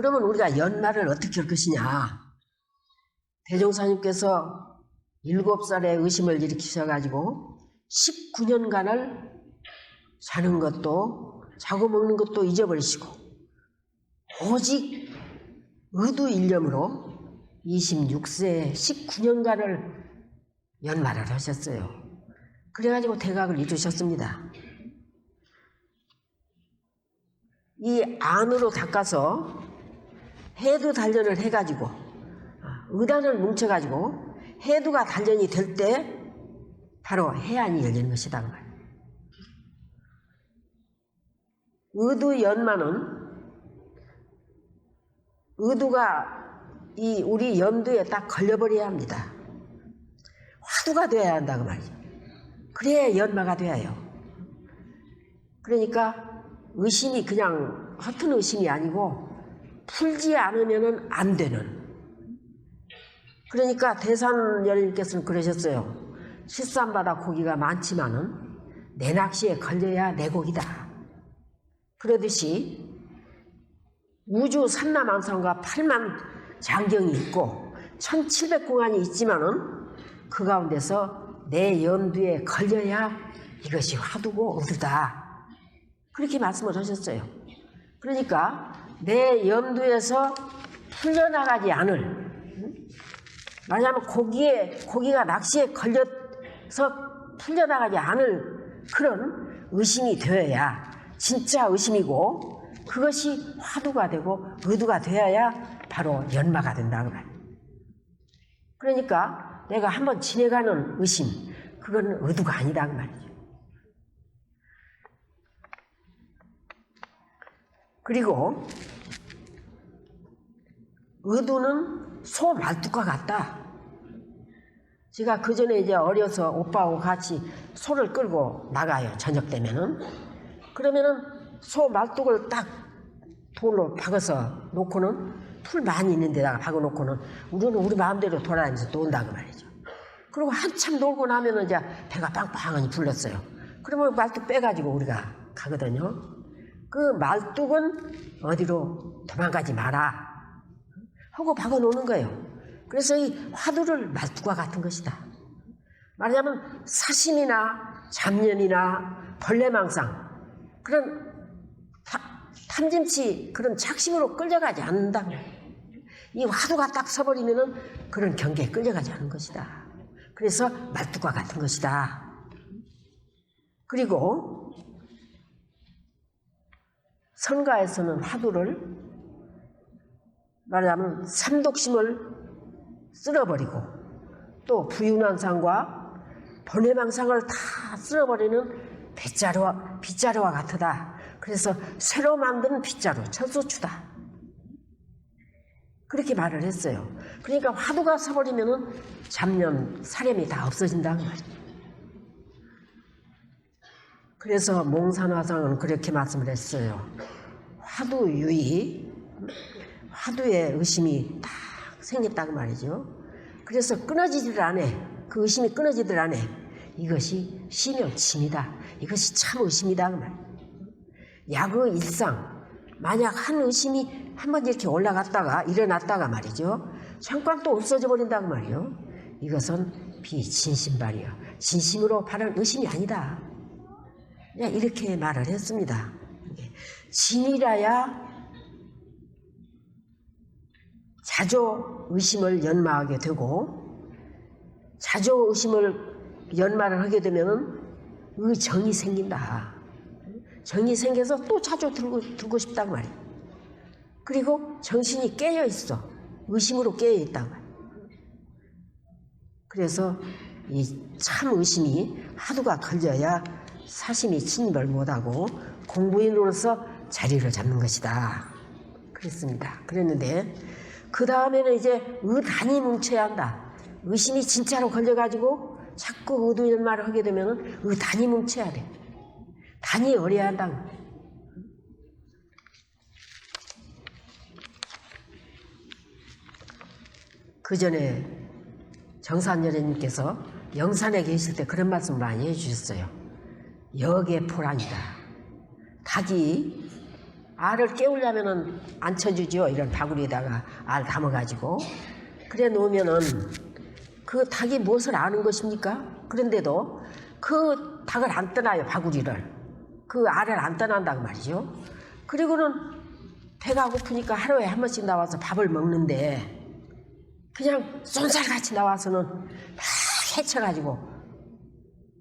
그러면 우리가 연말을 어떻게 할 것이냐? 대종사님께서 일곱 살에 의심을 일으키셔가지고 19년간을 자는 것도 자고 먹는 것도 잊어버리시고 오직 의도 일념으로 26세에 19년간을 연말을 하셨어요. 그래가지고 대각을 이루셨습니다. 이 안으로 닦아서 해두 단련을 해가지고 아, 의단을 뭉쳐가지고 해두가 단련이 될 때 바로 해안이 열리는 것이다 그 말이에요. 의두 연마는 의두가 이 우리 염두에 딱 걸려버려야 합니다. 화두가 돼야 한다 그 말이죠. 그래야 연마가 돼요. 그러니까 의심이 그냥 허튼 의심이 아니고 풀지 않으면 안 되는. 그러니까 대산 여인께서는 그러셨어요. 실산바다 고기가 많지만은 내 낚시에 걸려야 내 고기다. 그러듯이 우주 삼라만상과 8만 장경이 있고 1700공안이 있지만은 그 가운데서 내 염두에 걸려야 이것이 화두고 의두다. 그렇게 말씀을 하셨어요. 그러니까 내 염두에서 풀려나가지 않을 응? 말하자면 고기에 고기가 낚시에 걸려서 풀려나가지 않을 그런 의심이 되어야 진짜 의심이고 그것이 화두가 되고 의두가 되어야 바로 연마가 된다 그 말. 그러니까 내가 한번 지내가는 의심 그건 의두가 아니다 그 말이죠. 그리고 의두는 소 말뚝과 같다. 제가 그 전에 이제 어려서 오빠하고 같이 소를 끌고 나가요. 저녁 되면은. 그러면은 소 말뚝을 딱 돌로 박아서 놓고는 풀 많이 있는 데다가 박아 놓고는 우리는 우리 마음대로 돌아다니면서 논다 그 말이죠. 그리고 한참 놀고 나면은 이제 배가 빵빵하니 불렀어요. 그러면 말뚝 빼가지고 우리가 가거든요. 그 말뚝은 어디로 도망가지 마라. 하고 박아 놓는 거예요. 그래서 이 화두를 말뚝과 같은 것이다. 말하자면 사심이나 잡년이나 벌레망상 그런 타- 탐짐치 그런 착심으로 끌려가지 않는다. 이 화두가 딱 서버리면은 그런 경계에 끌려가지 않는 것이다. 그래서 말뚝과 같은 것이다. 그리고 성가에서는 화두를 말하자면 삼독심을 쓸어버리고 또 부윤환상과 번외망상을 다 쓸어버리는 빗자루와, 빗자루와 같으다. 그래서 새로 만든 빗자루, 천소추다. 그렇게 말을 했어요. 그러니까 화두가 서버리면은 잡념, 사념이 다 없어진다는 그 말이에요. 그래서 몽산화상은 그렇게 말씀을 했어요. 화두 유의, 화두에 의심이 딱 생겼다고 말이죠. 그래서 끊어지질 않아. 그 의심이 끊어지질 않아. 이것이 심형침이다. 이것이 참 의심이다. 그 말. 약의 일상. 만약 한 의심이 한 번 이렇게 올라갔다가 일어났다가 말이죠. 잠깐 또 없어져 버린다고 말이요. 이것은 비진심발이야. 진심으로 바른 의심이 아니다. 그냥 이렇게 말을 했습니다. 진이라야 자조 의심을 연마하게 되고 자조 의심을 연마를 하게 되면은 의정이 생긴다. 정이 생겨서 또 자조 들고 들고 싶단 말이야. 그리고 정신이 깨어 있어. 의심으로 깨어 있단 말이야. 그래서 이 참 의심이 하두가 걸려야 사심이 진입을 못하고 공부인으로서 자리를 잡는 것이다. 그랬습니다. 그랬는데 그 다음에는 이제 의단이 뭉쳐야 한다. 의심이 진짜로 걸려가지고 자꾸 의도인 말을 하게 되면 의단이 뭉쳐야 돼. 단이 어려야 한다. 그 전에 정산여래님께서 영산에 계실 때 그런 말씀 많이 해주셨어요. 역의 포랑이다. 닭이 알을 깨우려면은 안 쳐주죠. 이런 바구니에다가 알 담아가지고. 그래 놓으면은 그 닭이 무엇을 아는 것입니까? 그런데도 그 닭을 안 떠나요. 바구니를. 그 알을 안 떠난다고 말이죠. 그리고는 배가 고프니까 하루에 한 번씩 나와서 밥을 먹는데 그냥 쏜살같이 나와서는 막 해쳐가지고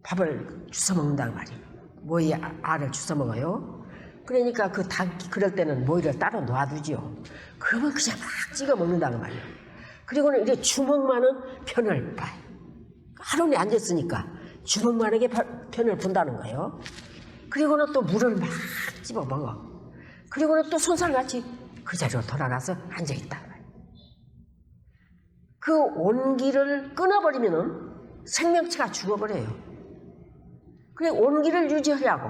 밥을 주워 먹는다고 말이에요. 모이 알을 주워 먹어요. 그러니까 그 닭이 그럴 때는 모이를 따로 놔두지요. 그러면 그냥 막 찍어 먹는다고 말이에요. 그리고는 이렇게 주먹만은 편을 봐요. 하루에 앉았으니까 주먹만하게 바- 편을 본다는 거예요. 그리고는 또 물을 막 집어 먹어. 그리고는 또 손살같이 그 자리로 돌아가서 앉아 있다. 그 온기를 끊어버리면은 생명체가 죽어버려요. 그래 온기를 유지하려고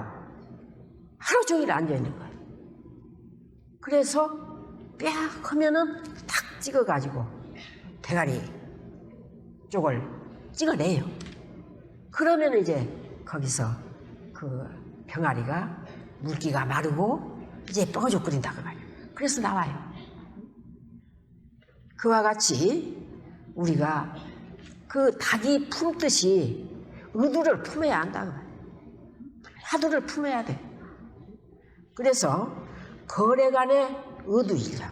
하루 종일 앉아 있는 거예요. 그래서 뺨 하면은 탁 찍어가지고 대가리 쪽을 찍어내요. 그러면 이제 거기서 그 병아리가 물기가 마르고 이제 뻐거적거린다고 말이에요. 그래서 나와요. 그와 같이 우리가 그 닭이 품듯이 의두를 품어야 한다고 말이에요. 화두를 품어야 돼. 그래서 거래 간의 의두일념,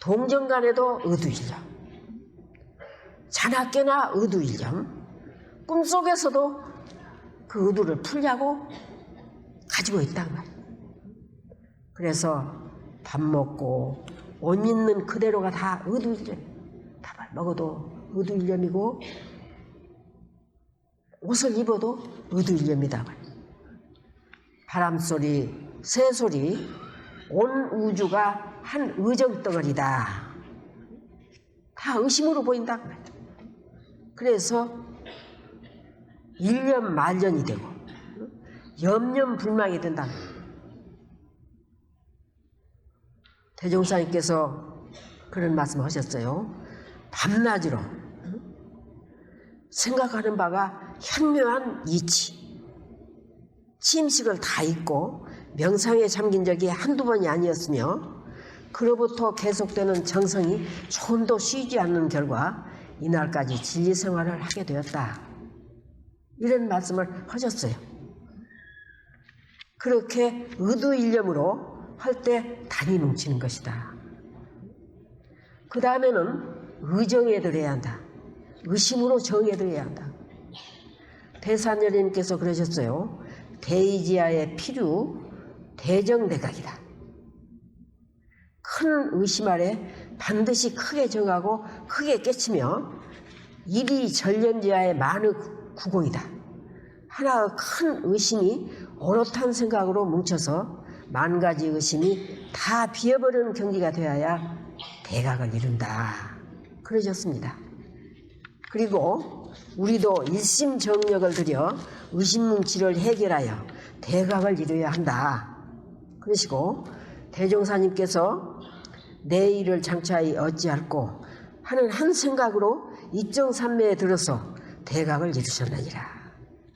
동정 간에도 의두일념, 자나깨나 의두일념, 꿈속에서도 그 의두를 풀려고 가지고 있단 말이에요. 그래서 밥 먹고 옷 입는 그대로가 다 의두일념. 밥을 먹어도 의두일념이고 옷을 입어도 의두일념이다. 바람 소리, 새 소리, 온 우주가 한 의정덩어리다. 다 의심으로 보인다. 그래서 일년 말년이 되고 염려불망이 된다. 대종사님께서 그런 말씀 하셨어요. 밤낮으로 생각하는 바가 현묘한 이치. 침식을 다 잊고 명상에 잠긴 적이 한두 번이 아니었으며 그로부터 계속되는 정성이 조금도 쉬지 않는 결과 이날까지 진리 생활을 하게 되었다. 이런 말씀을 하셨어요. 그렇게 의도일념으로 할 때 단이 뭉치는 것이다. 그 다음에는 의정에 들어야 한다. 의심으로 정에 들어야 한다. 대산여님께서 그러셨어요. 대의지하의 필요 대정대각이다. 큰 의심 아래 반드시 크게 정하고 크게 깨치며 일이 전련지하의 많은 구공이다. 하나의 큰 의심이 오롯한 생각으로 뭉쳐서 만 가지 의심이 다 비어버리는 경지가 되어야 대각을 이룬다. 그러셨습니다. 그리고 우리도 일심정력을 들여 의심뭉치를 해결하여 대각을 이루어야 한다. 그러시고 대종사님께서 내 일을 장차히 어찌할꼬 하는 한 생각으로 입정산매에 들어서 대각을 이루셨느니라.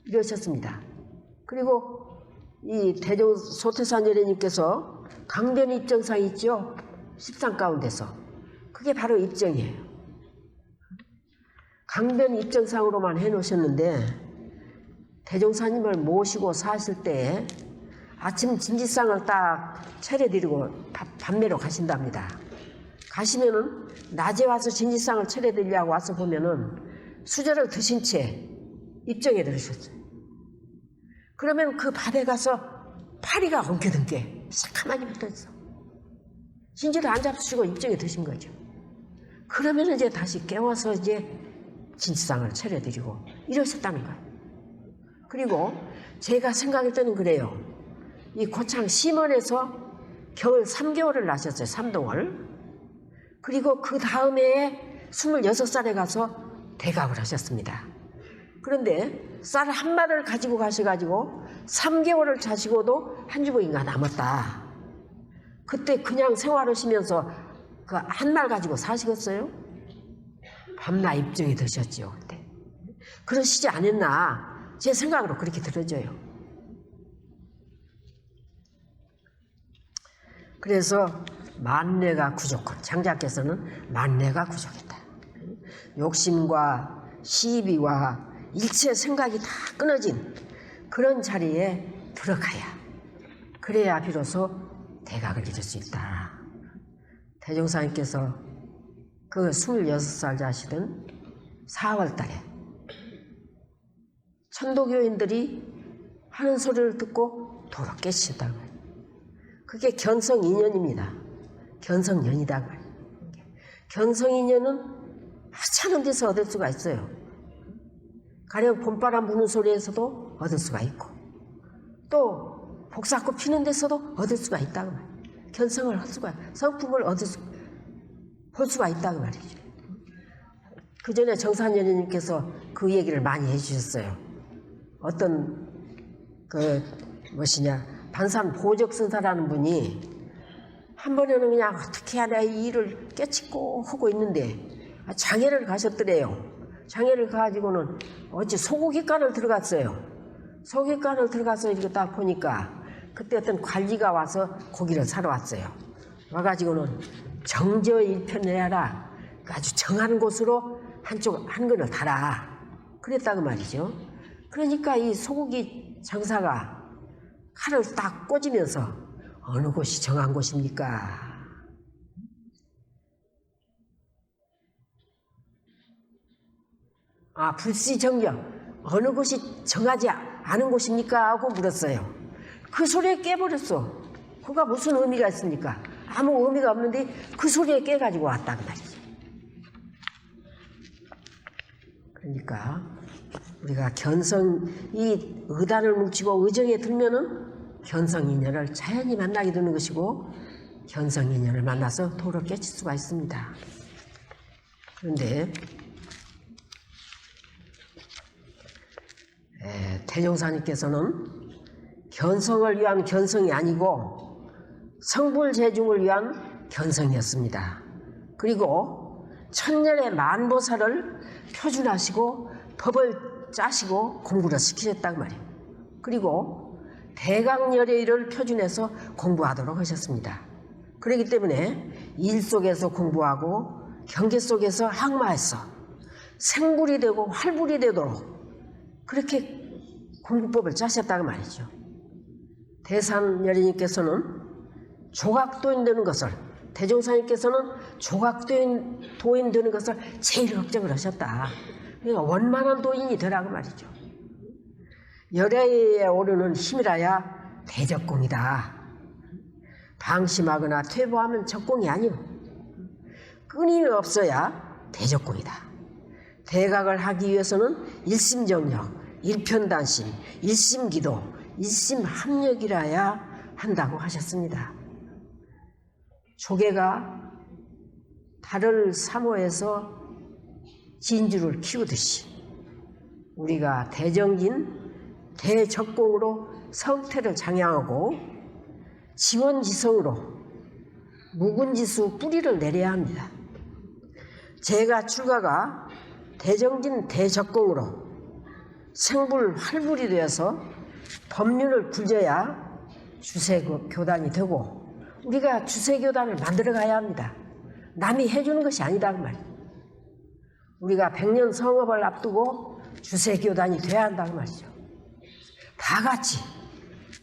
이러셨습니다. 그리고 이 대종 소태산 예례님께서 강변 입정상 있죠? 십상 가운데서. 그게 바로 입정이에요. 강변 입정상으로만 해놓으셨는데 대종사님을 모시고 사실 때 아침 진지상을 딱 차려드리고 밥, 밤매로 가신답니다. 가시면은 낮에 와서 진지상을 차려드리려고 와서 보면은 수저를 드신 채 입정에 들으셨어요. 그러면 그 밥에 가서 파리가 엉켜든 새카만이 붙어있어. 진지를 안 잡수시고 입정에 드신 거죠. 그러면 이제 다시 깨워서 이제 진지상을 차려드리고 이러셨다는 거예요. 그리고 제가 생각할 때는 그래요. 이 고창 심원에서 겨울 3개월을 나셨어요. 삼동을. 그리고 그 다음에 26살에 가서 대각을 하셨습니다. 그런데 쌀 한 마를 가지고 가셔가지고 3개월을 자시고도 한 주먹인가 남았다. 그때 그냥 생활하시면서 그 한 말 가지고 사시겠어요? 밤낮 입증이 되셨죠. 그때. 그러시지 않았나 제 생각으로 그렇게 들어져요. 그래서 만뇌가 부족한 장자께서는 만뇌가 부족했다. 욕심과 시비와 일체 생각이 다 끊어진 그런 자리에 들어가야 그래야 비로소 대각을 이룰 수 있다. 대종사님께서 그 26살 자시던 4월 달에 천도교인들이 하는 소리를 듣고 도로 깨치셨다고 해요. 그게 견성인연입니다. 견성연이다. 견성인연은 하찮은 데서 얻을 수가 있어요. 가령 봄바람 부는 소리에서도 얻을 수가 있고 또 복사꽃 피는 데서도 얻을 수가 있다고. 견성을 할 수가 성품을 얻을 수, 볼 수가 있다고 말이죠. 그 전에 정산연님께서 그 얘기를 많이 해주셨어요. 어떤 그 무엇이냐 반산 보적 선사라는 분이 한 번에는 그냥 어떻게 하나 이 일을 깨치고 하고 있는데 장애를 가셨더래요. 장애를 가지고는 어찌 소고기간을 들어갔어요. 소고기간을 들어가서 이렇게 딱 보니까 그때 어떤 관리가 와서 고기를 사러 왔어요. 와가지고는 정저 일편내라 아주 정한 곳으로 한쪽 한 근을 달아 그랬다고 말이죠. 그러니까 이 소고기 장사가 칼을 딱 꽂으면서 어느 곳이 정한 곳입니까? 아, 불시정령. 어느 곳이 정하지 않은 곳입니까? 하고 물었어요. 그 소리에 깨버렸어. 그가 무슨 의미가 있습니까? 아무 의미가 없는데 그 소리에 깨가지고 왔단 말이죠. 그러니까 우리가 견성, 이 의단을 뭉치고 의정에 들면은 견성인연을 자연히 만나게 되는 것이고 견성인연을 만나서 도를 깨칠 수가 있습니다. 그런데 에, 태종사님께서는 견성을 위한 견성이 아니고 성불 재중을 위한 견성이었습니다. 그리고 천년의 만보사를 표준하시고 법을 짜시고 공부를 시키셨단 말이에요. 그리고 대강열애를 표준해서 공부하도록 하셨습니다. 그렇기 때문에 일 속에서 공부하고 경계 속에서 항마해서 생불이 되고 활불이 되도록 그렇게 공부법을 짜셨다고 말이죠. 대산여리님께서는 조각도인 되는 것을 대종사님께서는 조각도인 도인 되는 것을 제일 걱정을 하셨다. 그러니까 원만한 도인이 되라고 말이죠. 열애에 오르는 힘이라야 대적공이다. 방심하거나 퇴보하면 적공이 아니오. 끊임이 없어야 대적공이다. 대각을 하기 위해서는 일심정력, 일편단심, 일심기도, 일심합력이라야 한다고 하셨습니다. 조개가 달을 사모해서 진주를 키우듯이 우리가 대정진 대적공으로 성태를 장양하고 지원지성으로 묵은지수 뿌리를 내려야 합니다. 제가 출가가 대정진 대적공으로 생불 활불이 되어서 법륜을 굴려야 주세 교단이 되고 우리가 주세교단을 만들어 가야 합니다. 남이 해주는 것이 아니다 그 말이에요. 우리가 백년 성업을 앞두고 주세교단이 돼야 한다 그 말이죠. 다 같이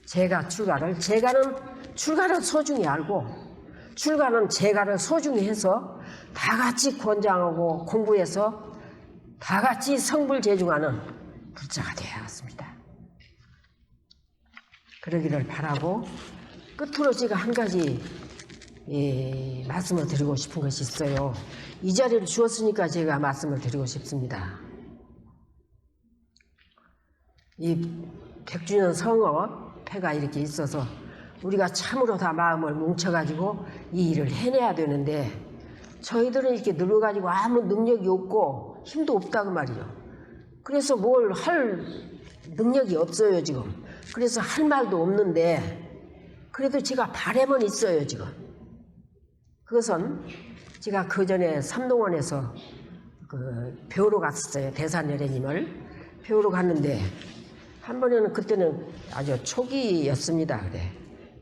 제가 출가를 제가는 출가를 소중히 알고 출가는 제가를 소중히 해서 다 같이 권장하고 공부해서 다 같이 성불재중하는 불자가 되어야 겠습니다. 그러기를 바라고 끝으로 제가 한 가지 예, 말씀을 드리고 싶은 것이 있어요. 이 자리를 주었으니까 제가 말씀을 드리고 싶습니다. 이 백주년 성업회가 이렇게 있어서 우리가 참으로 다 마음을 뭉쳐가지고 이 일을 해내야 되는데 저희들은 이렇게 늙어가지고 아무 능력이 없고 힘도 없다고 말이요. 그래서 뭘 할 능력이 없어요 지금. 그래서 할 말도 없는데 그래도 제가 바램은 있어요 지금. 그것은 제가 그 전에 삼동원에서 그 배우러 갔었어요 대산여래님을 배우러 갔는데 한 번에는 그때는 아주 초기였습니다 그래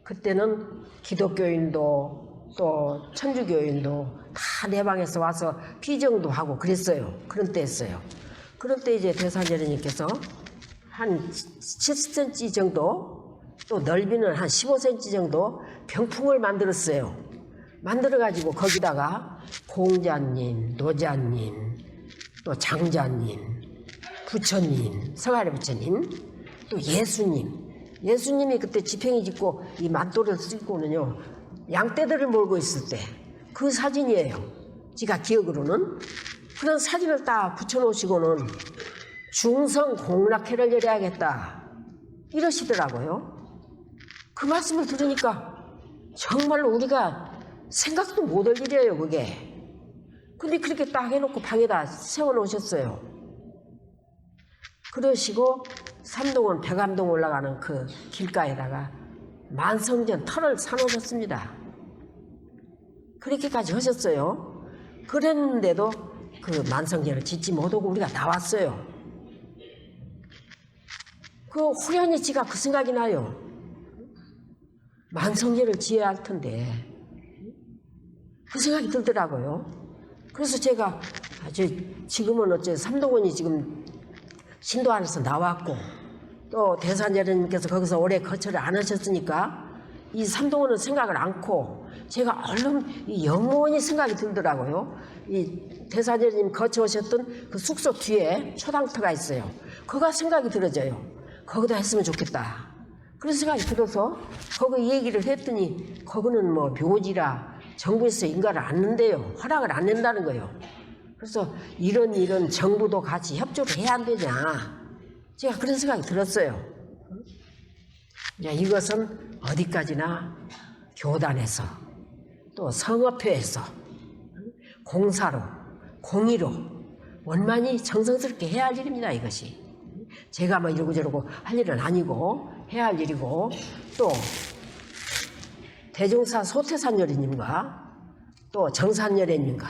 그때는 기독교인도 또 천주교인도 다 내 방에서 와서 피정도 하고 그랬어요. 그런 때였어요. 그런 때 이제 대사제님께서 한 7cm 정도 또 넓이는 한 15cm 정도 병풍을 만들었어요. 만들어가지고 거기다가 공자님, 노자님, 또 장자님, 부처님, 성하리 부처님, 또 예수님. 예수님이 그때 지팽이 짚고 이 만도를 쓰고는요, 양떼들을 몰고 있을 때 그 사진이에요. 제가 기억으로는. 그런 사진을 딱 붙여놓으시고는 중성 공락회를 열어야겠다. 이러시더라고요. 그 말씀을 들으니까 정말로 우리가 생각도 못할 일이에요, 그게. 근데 그렇게 딱 해놓고 방에다 세워놓으셨어요. 그러시고 삼동원 백암동 올라가는 그 길가에다가 만성전 터를 사놓으셨습니다. 그렇게까지 하셨어요. 그랬는데도 그 만성전을 짓지 못하고 우리가 나왔어요. 그 후연히 지가 그 생각이 나요. 만성전을 지어야 할 텐데 그 생각이 들더라고요. 그래서 제가 지금은 어째 삼동원이 지금 신도 안에서 나왔고 또 대산자님께서 거기서 오래 거처를 안 하셨으니까 이 삼동원은 생각을 않고 제가 얼른 이 영원히 생각이 들더라고요. 이 대사제님 거쳐 오셨던 그 숙소 뒤에 초당터가 있어요. 그가 생각이 들어져요. 거기다 했으면 좋겠다. 그런 생각이 들어서 거기 얘기를 했더니 거기는 뭐 묘지라 정부에서 인가를 안 는데요. 허락을 안 낸다는 거예요. 그래서 이런 이런 정부도 같이 협조를 해야 안 되냐. 제가 그런 생각이 들었어요. 이것은 어디까지나 교단에서 또 성업회에서 공사로 공의로 원만히 정성스럽게 해야 할 일입니다. 이것이 제가 뭐 이러고 저러고 할 일은 아니고 해야 할 일이고 또 대종사 소태산여리님과 또 정산여래님과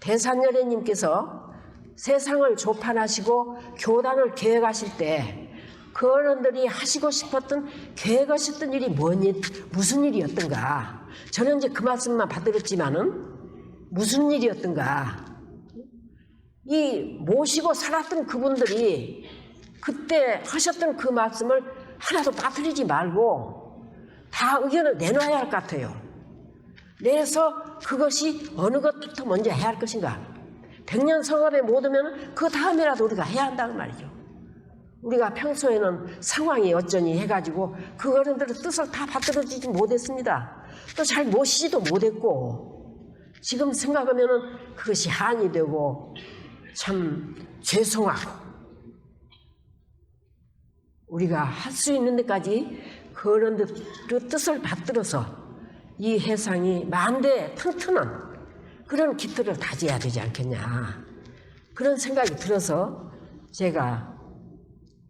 대산여래님께서 세상을 조판하시고 교단을 계획하실 때 그 어른들이 하시고 싶었던 계획하셨던 일이 뭔 일, 무슨 일이었던가. 저는 이제 그 말씀만 받들었지만은 무슨 일이었던가. 이 모시고 살았던 그분들이 그때 하셨던 그 말씀을 하나도 빠뜨리지 말고 다 의견을 내놔야 할 것 같아요. 내서 그것이 어느 것부터 먼저 해야 할 것인가. 백년 성업에 못 오면 그 다음에라도 우리가 해야 한다는 말이죠. 우리가 평소에는 상황이 어쩌니 해가지고 그 어른들의 뜻을 다 받들어주지 못했습니다. 또 잘 모시지도 못했고 지금 생각하면은 그것이 한이 되고 참 죄송하고 우리가 할 수 있는 데까지 그 어른들의 뜻을 받들어서 이 해상이 만대 튼튼한 그런 기틀을 다져야 되지 않겠냐 그런 생각이 들어서 제가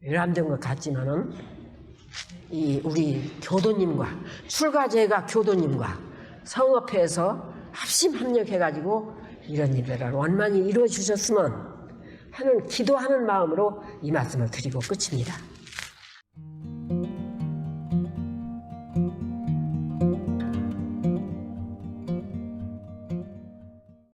외람된 것 같지만은 이 우리 교도님과 출가제가 교도님과 성업회에서 합심 합력해가지고 이런 일들을 원만히 이루어 주셨으면 하는 기도하는 마음으로 이 말씀을 드리고 끝입니다.